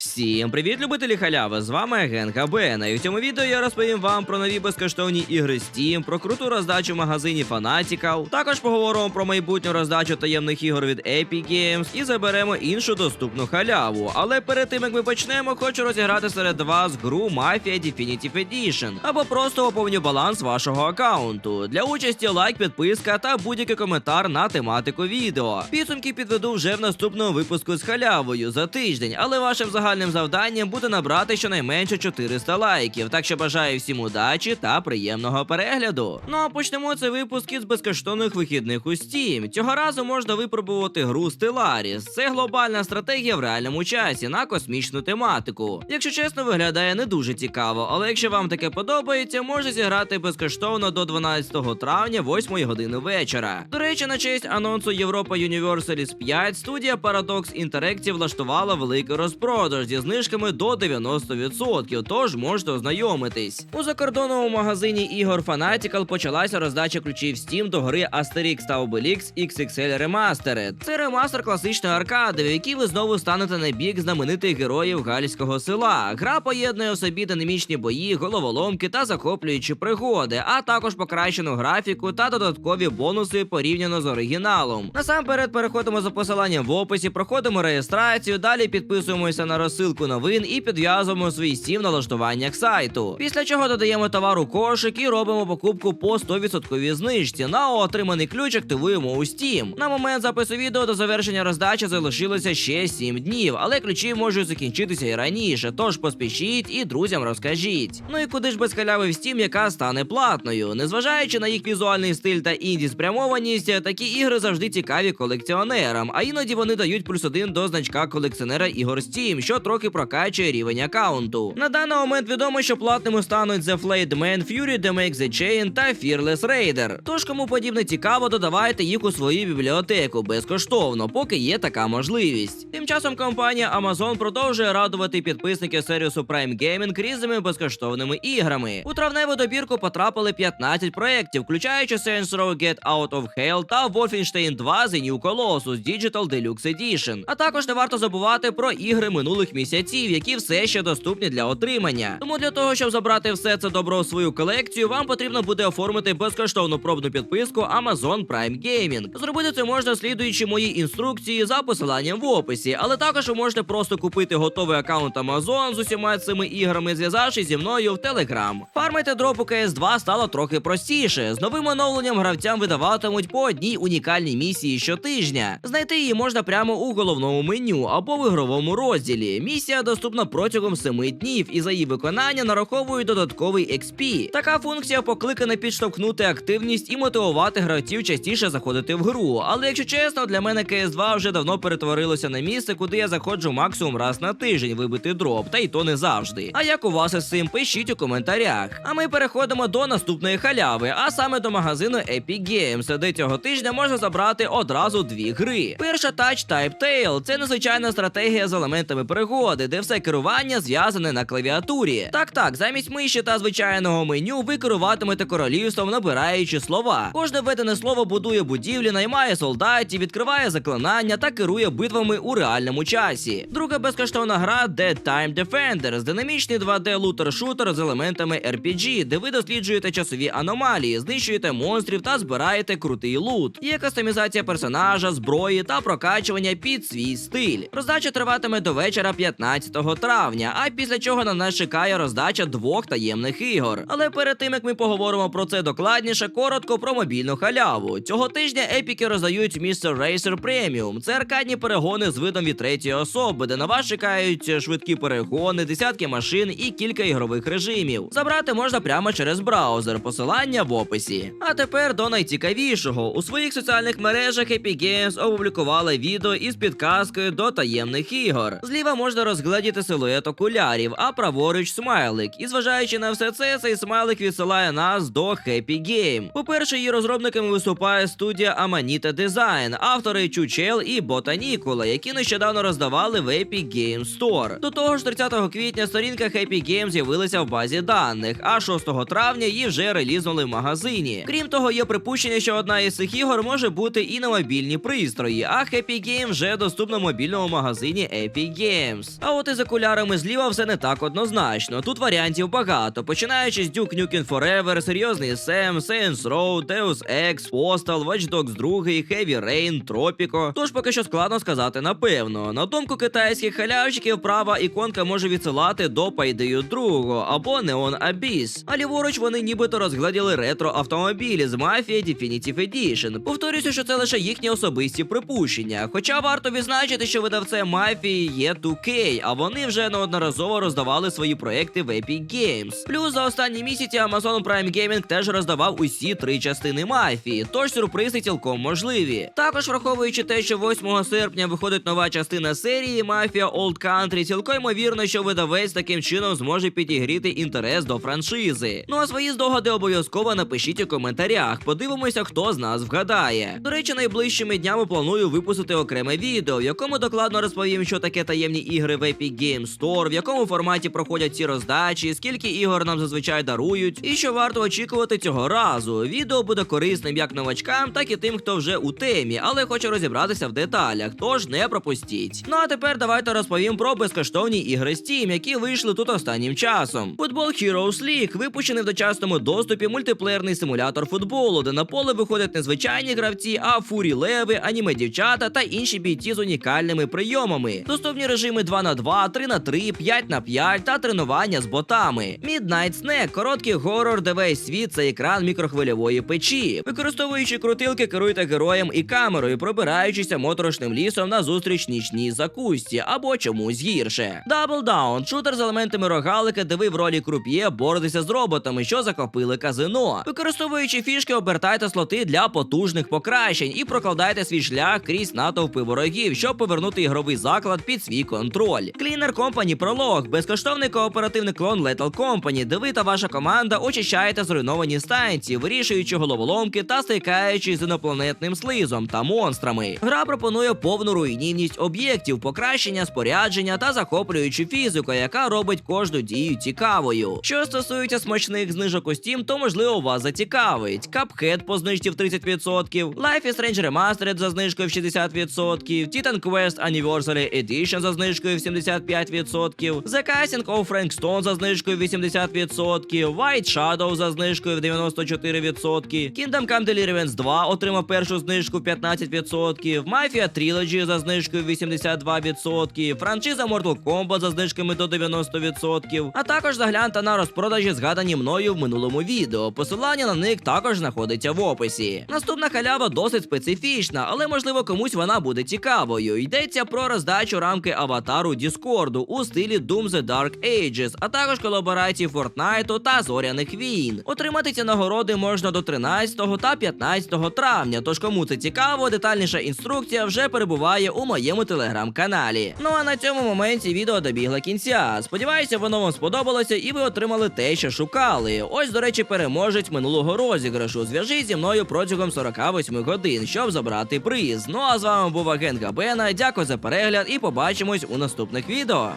Всім привіт, любителі халяви! З вами Агент Габена. І в цьому відео я розповім вам про нові безкоштовні ігри Steam, про круту роздачу в магазині Fanatical. Також поговоримо про майбутню роздачу таємних ігор від Epic Games і заберемо іншу доступну халяву. Але перед тим як ми почнемо, хочу розіграти серед вас гру Mafia Definitive Edition або просто поповню баланс вашого аккаунту. Для участі лайк, підписка та будь-який коментар на тематику відео. Підсумки підведу вже в наступному випуску з халявою за тиждень, але вашим загальним завданням буде набрати щонайменше 400 лайків. Так що бажаю всім удачі та приємного перегляду. Ну а почнемо цей випуск із безкоштовних вихідних у Steam. Цього разу можна випробувати гру Stellaris. Це глобальна стратегія в реальному часі на космічну тематику. Якщо чесно, виглядає не дуже цікаво, але якщо вам таке подобається, можна зіграти безкоштовно до 12 травня, 8 години вечора. До речі, на честь анонсу Європа Universalis 5 студія Paradox Interactive влаштувала великий розпродаж зі знижками до 90%, тож можете ознайомитись. У закордонному магазині ігор Fanatical почалася роздача ключів Steam до гри Asterix та Obelix XXL Remastered. Це ремастер класичної аркади, в якій ви знову станете на бік знаменитих героїв гальського села. Гра поєднує у собі динамічні бої, головоломки та захоплюючі пригоди, а також покращену графіку та додаткові бонуси порівняно з оригіналом. Насамперед переходимо за посиланням в описі, проходимо реєстрацію, далі підписуємося на розсилку новин і підв'язуємо свій стім налаштуваннях сайту. Після чого додаємо товар у кошик і робимо покупку по 100% знижці. На отриманий ключ активуємо у Steam. На момент запису відео до завершення роздачі залишилося ще 7 днів, але ключі можуть закінчитися і раніше. Тож поспішіть і друзям розкажіть. Ну і куди ж без халяви в Steam, яка стане платною. Незважаючи на їх візуальний стиль та інді спрямованість, такі ігри завжди цікаві колекціонерам, а іноді вони дають плюс один до значка колекціонера ігор Steam, що трохи прокачує рівень аккаунту. На даний момент відомо, що платними стануть The Flayed Man, Fury, The Make the Chain та Fearless Raider. Тож, кому подібне цікаво, додавайте їх у свою бібліотеку безкоштовно, поки є така можливість. Тим часом компанія Amazon продовжує радувати підписників сервісу Prime Gaming різними безкоштовними іграми. У травневу добірку потрапили 15 проєктів, включаючи Saints Row Get Out of Hell та Wolfenstein 2 The New Colossus Digital Deluxe Edition. А також не варто забувати про ігри минулих місяців, які все ще доступні для отримання. Тому для того, щоб забрати все це добро у свою колекцію, вам потрібно буде оформити безкоштовну пробну підписку Amazon Prime Gaming. Зробити це можна слідуючи моїй інструкції за посиланням в описі, але також ви можете просто купити готовий аккаунт Amazon з усіма цими іграми, зв'язавшись зі мною в Telegram. Фармити дроп у CS2 стало трохи простіше. З новим оновленням гравцям видаватимуть по одній унікальній місії щотижня. Знайти її можна прямо у головному меню або в ігровому розділі. Місія доступна протягом 7 днів, і за її виконання нараховують додатковий XP. Така функція покликана підштовхнути активність і мотивувати гравців частіше заходити в гру. Але якщо чесно, для мене CS2 вже давно перетворилося на місце, куди я заходжу максимум раз на тиждень вибити дроп, та й то не завжди. А як у вас із цим пишіть у коментарях. А ми переходимо до наступної халяви, а саме до магазину Epic Games, де цього тижня можна забрати одразу дві гри. Перша Touch Type Tale – це незвичайна стратегія з елементами пригоди, де все керування зв'язане на клавіатурі. Так, так, замість миші та звичайного меню ви керуватимете королівством, набираючи слова. Кожне введене слово будує будівлі, наймає солдатів, відкриває заклинання та керує битвами у реальному часі. Друга безкоштовна гра Dead Time Defenders, динамічний 2D лутер-шутер з елементами RPG, де ви досліджуєте часові аномалії, знищуєте монстрів та збираєте крутий лут. Є кастомізація персонажа, зброї та прокачування під свій стиль. Роздача триватиме до вечора 15 травня, а після чого на нас чекає роздача двох таємних ігор. Але перед тим як ми поговоримо про це докладніше, коротко про мобільну халяву. Цього тижня епіки роздають Mr. Racer Premium. Це аркадні перегони з видом від третьої особи, де на вас чекають швидкі перегони, десятки машин і кілька ігрових режимів. Забрати можна прямо через браузер, посилання в описі. А тепер до найцікавішого. У своїх соціальних мережах Epic Games опублікували відео із підказкою до таємних ігор. Зліва можна розгледіти силует окулярів, а праворуч смайлик. І зважаючи на все це, цей смайлик відсилає нас до Happy Game. По-перше, її розробниками виступає студія Amanita Design, автори Чучел і Ботанікула, які нещодавно роздавали в Epic Games Store. До того ж, 30 квітня сторінка Happy Game з'явилася в базі даних, а 6 травня її вже релізнули в магазині. Крім того, є припущення, що одна із цих ігор може бути і на мобільні пристрої, а Happy Game вже доступна в мобільному магазині Epic Games. Games. А от із окулярами зліва все не так однозначно. Тут варіантів багато, починаючи з Duke Nukem Forever, Серйозний Sam, Saints Row, Deus Ex, Postal, Watch Dogs 2, Heavy Rain, Tropico. Тож поки що складно сказати напевно. На думку китайських халявщиків, права іконка може відсилати до Payday 2 або Neon Abyss. А ліворуч вони нібито розгляділи ретро автомобілі з Mafia Definitive Edition. Повторюся, що це лише їхні особисті припущення. Хоча варто відзначити, що видавцем мафії є 2K, а вони вже неодноразово роздавали свої проекти в Epic Games. Плюс за останні місяці Amazon Prime Gaming теж роздавав усі три частини мафії, тож сюрпризи цілком можливі. Також враховуючи те, що 8 серпня виходить нова частина серії Мафія Old Country, цілком ймовірно, що видавець таким чином зможе підігріти інтерес до франшизи. Ну а свої здогади обов'язково напишіть у коментарях. Подивимося, хто з нас вгадає. До речі, найближчими днями планую випустити окреме відео, в якому докладно розповім, що таке таємні ігри в Epic Games Store, в якому форматі проходять ці роздачі, скільки ігор нам зазвичай дарують, і що варто очікувати цього разу. Відео буде корисним як новачкам, так і тим, хто вже у темі, але хоче розібратися в деталях. Тож не пропустіть. Ну а тепер давайте розповім про безкоштовні ігри Steam, які вийшли тут останнім часом. Football Heroes League випущений в дочасному доступі мультиплеєрний симулятор футболу, де на поле виходять не звичайні гравці, а фурі леви, аніме дівчата та інші бійці з унікальними прийомами. Доступні режими 2 на 2, 3 на 3, 5 на 5 та тренування з ботами. Midnight Snack – короткий горор, де весь світ це екран мікрохвильової печі. Використовуючи крутилки, керуйте героєм і камерою, пробираючися моторошним лісом на зустріч нічній закусті або чомусь гірше. Double Down – шутер з елементами рогалики, де ви в ролі круп'є боретеся з роботами, що захопили казино. Використовуючи фішки, обертайте слоти для потужних покращень і прокладайте свій шлях крізь натовпи ворогів, щоб повернути ігровий заклад під свій контроль. Cleaner Company Prologue – безкоштовний кооперативний клон Lethal Company, де ви та ваша команда очищаєте зруйновані станції, вирішуючи головоломки та стикаючись з інопланетним слизом та монстрами. Гра пропонує повну руйнівність об'єктів, покращення спорядження та захоплюючу фізику, яка робить кожну дію цікавою. Що стосується смачних знижок у Steam, то можливо вас зацікавить. Cuphead по знижці в 30%, Life is Strange Remastered за знижкою в 60%, Titan Quest Anniversary Edition за знижкою в 75%, The Casting of Frank Stone за знижкою в 80%, White Shadow за знижкою в 94%, Kingdom Come Deliverance 2 отримав першу знижку в 15%, Mafia Trilogy за знижкою в 82%, франшиза Mortal Kombat за знижками до 90%, а також загляньте на розпродажі, згадані мною в минулому відео. Посилання на них також знаходиться в описі. Наступна халява досить специфічна, але можливо комусь вона буде цікавою. Йдеться про роздачу рамки аватару Діскорду у стилі Doom The Dark Ages, а також колаборації Fortnite та Зоряних війн. Отримати ці нагороди можна до 13 та 15 травня. Тож кому це цікаво, детальніша інструкція вже перебуває у моєму телеграм-каналі. Ну а на цьому моменті відео добігло кінця. Сподіваюся, воно вам сподобалося і ви отримали те, що шукали. Ось, до речі, переможець минулого розіграшу. Зв'яжись зі мною протягом 48 годин, щоб забрати приз. Ну а з вами був агент Габена. Дякую за перегляд і побачимось у наступних відео.